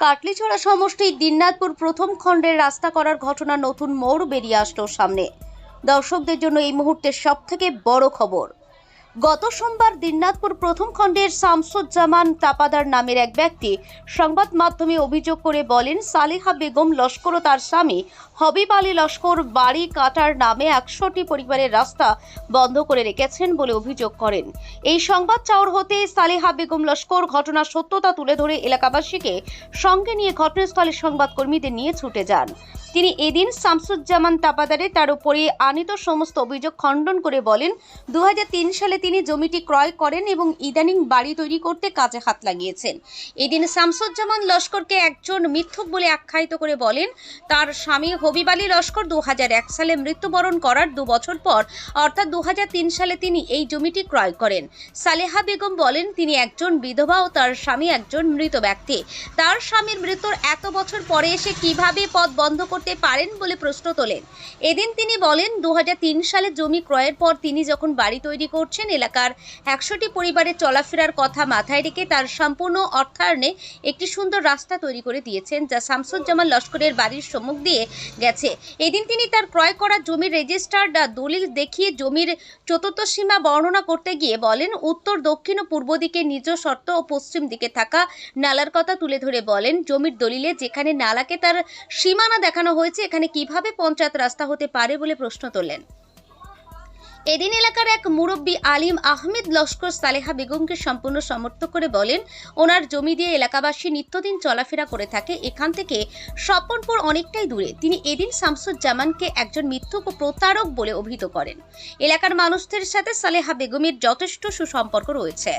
কাটলিছড়া সমষ্টির দিননাথপুর প্রথম খণ্ডের রাস্তা করার ঘটনা নতুন মোড় বেরিয়ে আসলো সামনে। দর্শকদের জন্য এই মুহূর্তে সবথেকে বড় খবর। গত সোমবার দিননাথপুর প্রথম খণ্ডের শামসুজ্জামান তাপাদার নামের এক ব্যক্তি সংবাদ মাধ্যমে অভিযোগ করে বলেন, সালেহা বেগম লস্কর ও তার স্বামী হবিব আলী লস্কর বাড়ি কাটার নামে একশোটি পরিবারের রাস্তা বন্ধ করে রেখেছেন বলে অভিযোগ করেন। এই সংবাদ চাওর হতে সালেহা বেগম লস্কর ঘটনার সত্যতা তুলে ধরে এলাকাবাসীকে সঙ্গে নিয়ে ঘটনাস্থলে সংবাদকর্মীদের নিয়ে ছুটে যান। তিনি এদিন শামসুজ্জামান তাপাদারে তার উপরে আনিত সমস্ত অভিযোগ খণ্ডন করে বলেন দু হাজার তিন সালে তিনি জমিটি ক্রয় করেন এবং ইদানিং বাড়ি তৈরি করতে কাজে হাত লাগিয়েছেন। এদিন শামসুজ্জামান লস্করকে একজন মিথ্যুক বলে আখ্যায়িত করে বলেন, তার স্বামী হবিব আলী লস্কর দু হাজার এক সালে মৃত্যুবরণ করার দু বছর পর, অর্থাৎ দু হাজার তিন সালে তিনি এই জমিটি ক্রয় করেন। সালেহা বেগম বলেন, তিনি একজন বিধবা ও তার স্বামী একজন মৃত ব্যক্তি। তার স্বামীর মৃত্যুর এত বছর পরে এসে কীভাবে পথ বন্ধ করতে পারেন বলে প্রশ্ন তোলেন। এদিন তিনি বলেন, দুহাজার তিন সালে জমি ক্রয়ের পর তিনি যখন বাড়ি তৈরি করছেন এলাকার একশোটি পরিবারের চলাফেরার কথা মাথায় রেখে তার সম্পূর্ণ অর্থায়নে একটি সুন্দর রাস্তা তৈরি করে দিয়েছেন, যা শামসুজ্জামান লস্করের বাড়ির সম্মুখ দিয়ে গেছে। এদিন তিনি তার ক্রয় করা জমির রেজিস্টার্ড দলিল দেখিয়ে জমির চতুর্থ সীমা বর্ণনা করতে গিয়ে বলেন, উত্তর, দক্ষিণ ও পূর্ব দিকে নিজ শর্ত ও পশ্চিম দিকে থাকা নালার কথা তুলে ধরে বলেন, জমির দলিলে যেখানে নালাকে তার সীমানা দেখানো হয়েছে, এখানে কীভাবে পঞ্চায়েত রাস্তা হতে পারে বলে প্রশ্ন তোলেন। এদিন এলাকার এক মুরব্বী আলিম আহমেদ লস্কর সালেহা বেগমকে সম্পূর্ণ সমর্থন করে বলেন, ওনার জমি দিয়ে এলাকাবাসী নিত্যদিন চলাফেরা করে থাকে। এখান থেকে স্বপনপুর অনেকটাই দূরে। তিনি এদিন শামসুজ্জামানকে একজন মিথ্যুক ও প্রতারক বলে অভিহিত করেন। এলাকার মানুষদের সাথে সালেহা বেগমের যথেষ্ট সুসম্পর্ক রয়েছে,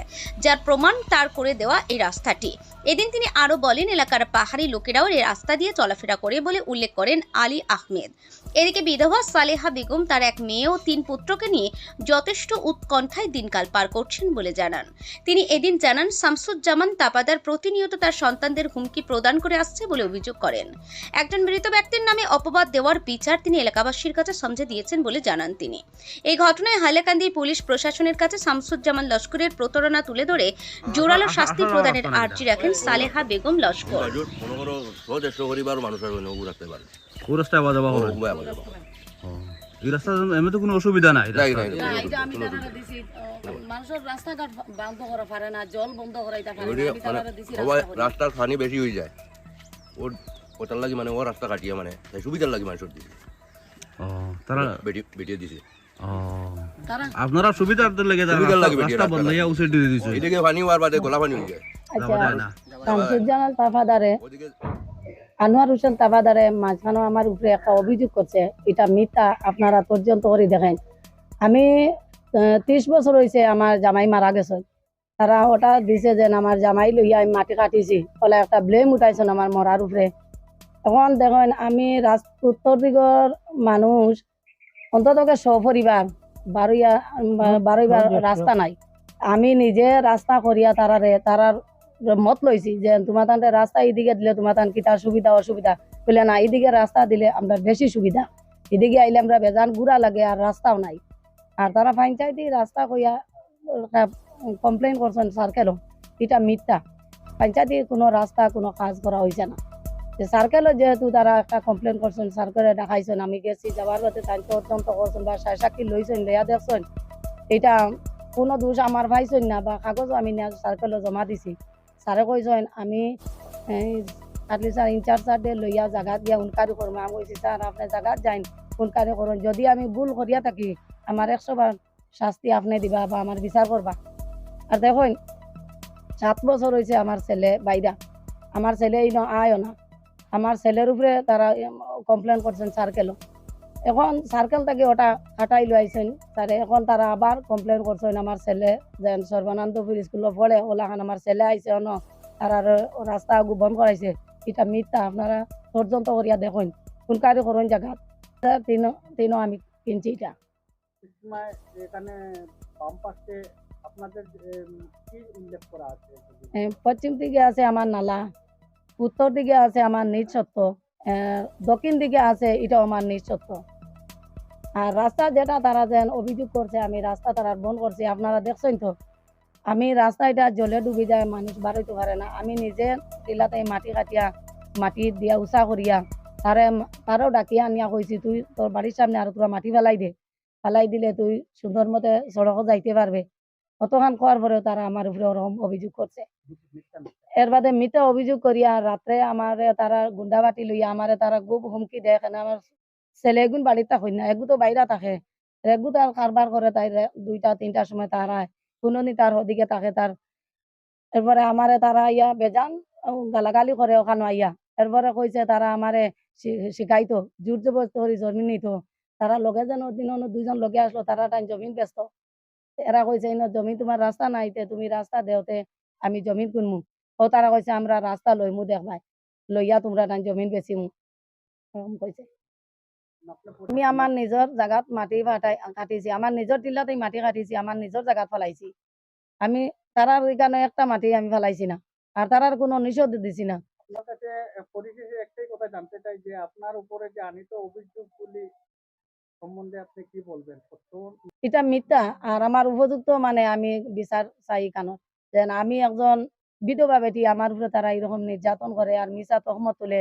যার প্রমাণ তার করে দেওয়া এই রাস্তাটি। এদিন তিনি আরও বলেন, এলাকার পাহাড়ি লোকেরাও এই রাস্তা দিয়ে চলাফেরা করে বলে উল্লেখ করেন আলী আহমেদ। এদিকে বিধবা সালেহা বেগম তার এক মেয়ে ও তিন পুত্রকে নিয়ে যথেষ্ট উৎকণ্ঠায় দিনকাল পার করছেন বলে জানান। তিনি এদিন জানান শামসুজ্জামান তাপাদার প্রতিনিয়ত তার সন্তানদের হুমকি প্রদান করে আসছে বলে অভিযোগ করেন। একজন মৃত ব্যক্তির নামে অপবাদ দেওয়ার বিচার তিনি এলাকাবাসীর কাছে সমঝে দিয়েছেন বলে জানান তিনি। এই ঘটনায় হাইলাকান্দি পুলিশ প্রশাসনের কাছে শামসুজ্জামান লস্করের প্রতারণা তুলে ধরে জোরালো শাস্তি প্রদানের আর্জি রাখেন সালেহা বেগম লস্কর। বাজুর এই রাস্তা এমনি তো কোনো অসুবিধা নাই। রাস্তার পানি বেশি হয়ে যায়। ওর ওটার লাগি মানে ও রাস্তা কাটিয়ে মানে সুবিধার লাগি মানুষের ও তারা বেটিয়ে দিছে। আপনারা সুবিধার লেগে সুবিধার লাগে রাস্তা- বন্ধ হইয়া উচিত দিয়ে দিছে। এদিকে পানি হওয়ার বাদে গোলা পানি হয়ে যায়। তাফাদারে ওদিকে আনোয়ার হোসেন তাফাদারে মাঝখানে আমার উপরে একটা অভিযোগ করছে এটা মিথ্যা আপনারা পর্যন্ত করে দেখেন। আমি ত্রিশ বছর হয়েছে আমার জামাই মারা গেছে। তারা ওটা দিছে যে আমার জামাই লইয়া আমি মাটি কাটিছি। ফলে একটা ব্লেম উঠাইছেন আমার মরার উপরে। এখন দেখেন আমি রাজ উত্তর দিগর মানুষ অন্ততকে সপরিবার বারোইয়া বারোইবার রাস্তা নাই। আমি নিজে রাস্তা করিয়া তারারে তারার মত লইছি যে তোমার তান্তে রাস্তা এদিকে দিলে তোমার তান কিতার সুবিধা, অসুবিধা? বলে না, এইদিকে রাস্তা দিলে আমরা বেশি সুবিধা। এদিকে আইলে আমরা বেজান ঘুরা লাগে আর রাস্তাও নাই। আর তারা পঞ্চায়েতি রাস্তা কইয়া কমপ্লেন করছেন সার্কেলও, এটা মিথ্যা। পঞ্চায়েতি কোনো রাস্তা, কোনো কাজ করা হয়েছে না। যে সার্কেলও যেহেতু তারা একটা কমপ্লেন করছেন, সার্কেলে দেখাইছেন, আমি গেছি, যাবার পথে তাই তদন্ত করছেন বা সাক্ষী লইছেন, লইয়া দেখছেন, এটা কোনো দোষ আমার পাইছেন না বা কাগজও আমি সার্কেলে জমা দিছি। স্যারে কইছেন আমি আটলি স্যার ইনচার্জ স্যার দিয়ে লইয়া জায়গা দিয়া উনকারি করব আমি কইছি স্যার আপনি জায়গা যাইন উনকারি করুন যদি আমি ভুল করিয়া থাকি আমার একশো বার শাস্তি আপনি দিবা বা আমার বিচার করবা আর দেখুন, সাত বছর হয়েছে আমার ছেলে বাইরা আমার ছেলে এই আয়ও না। আমার ছেলের উপরে তারা কমপ্লেন করছেন সার্কেলও এখন সার্কেল থেকে ওটা হাঁটাই লইছেন স্যারে এখন তারা আবার কমপ্লেন করছেন আমার ছেলে যেন সর্বানন্দপুর স্কুলে পড়ে ওলাখান আমার ছেলে আইছে অন। তারা রাস্তা বন্ধ করাইছে এটা মিথ্যা আপনারা তর্জন্ত করিয়া দেখুন। ফুলকারি করুন জায়গা তিন তিনও আমি কিনছি এটা এখানে আপনাদের এম, কি উল্লেখ করা আছে? পশ্চিম দিকে আছে আমার নালা। উত্তর দিকে আছে আমার নিজ সত্য দক্ষিণ দিকে আছে এটা আমার নিজ সত্য আর রাস্তা যেটা তারা যেন অভিযোগ করছে, আমি রাস্তা তারা বন্ধ করছি, আপনারা দেখছেন তো? আমি রাস্তাটা জলে ডুবি যায়, মানুষ বাড়াইতে পারে না। আমি নিজে টিলাতে মাটি কাটিয়া, মাটি দিয়া উষা করিয়া, তারে তারও ডাকিয়া আনিয়া কইছি, তুই তোর বাড়ির সামনে আর তোরা মাটি ফেলাই দে। ফেলাই দিলে তুই সুন্দর মতে সড়ক যাইতে পারবে। অতখান কোয়ার পরেও তারা আমার উপরে ওরকম অভিযোগ করছে। এর বাদে মিথ্যা অভিযোগ করিয়া, রাত্রে আমারে তারা গুন্ডা বাটি লইয়া, আমারে তারা খুব হুমকি দেয়, কেন আমার ছেলে এগুন বাড়িতে থাকুন না। এগু তো বাইরা থাকে। এগু তার কারবার করে তাই দুইটা, তিনটার সময় তারা কোননি তার ওদিকে থাকে তার। এরপরে আমারে তারা ইয়া বেজান গালাগালি করে ওখানে আইয়া। এরপরে কইছে তারা আমারে শিখাইতো, জোর জবরদস্ত করে জমিন নিত। তারা লগে যেন দিন দুইজন লগে আসলো, তারা টাইম জমিন ব্যস্ত। এরা কইছে ইনো জমি তোমার রাস্তা নাইতে তুমি রাস্তা দেওতে আমি জমিন কিনমু ও তারা কইছে, আমরা রাস্তা লইমু দেখবাই লইয়া তোমরা টাইম জমিন বেচিমু। কইছে। আমি আমার নিজের জায়গাত মাটি ফাটাই কাটিছি। আমার নিজের টিলাতেই মাটি কাটিছি আমার নিজের জায়গাত ফেলাইছি আমি তারার এখানে একটা মাটি আমি ফেলাইছি না। আর তারার কোনো নিষেধ দিছি না। আপনার কাছে পরিশেষে একটাই কথা জানতে চাই যে আপনার উপরে যে আনিত অভিযোগগুলি সম্বন্ধে আপনি কি বলবেন? এটা মিথ্যা আর আমার উপযুক্ত মানে আমি বিচার চাই কানত যেন আমি একজন বিধবা বেটি আমার উপরে তারা এরকম নির্যাতন করে আর মিশা তহমত তুলে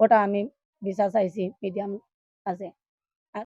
ওটা আমি বিচার চাইছি মিডিয়াম আছে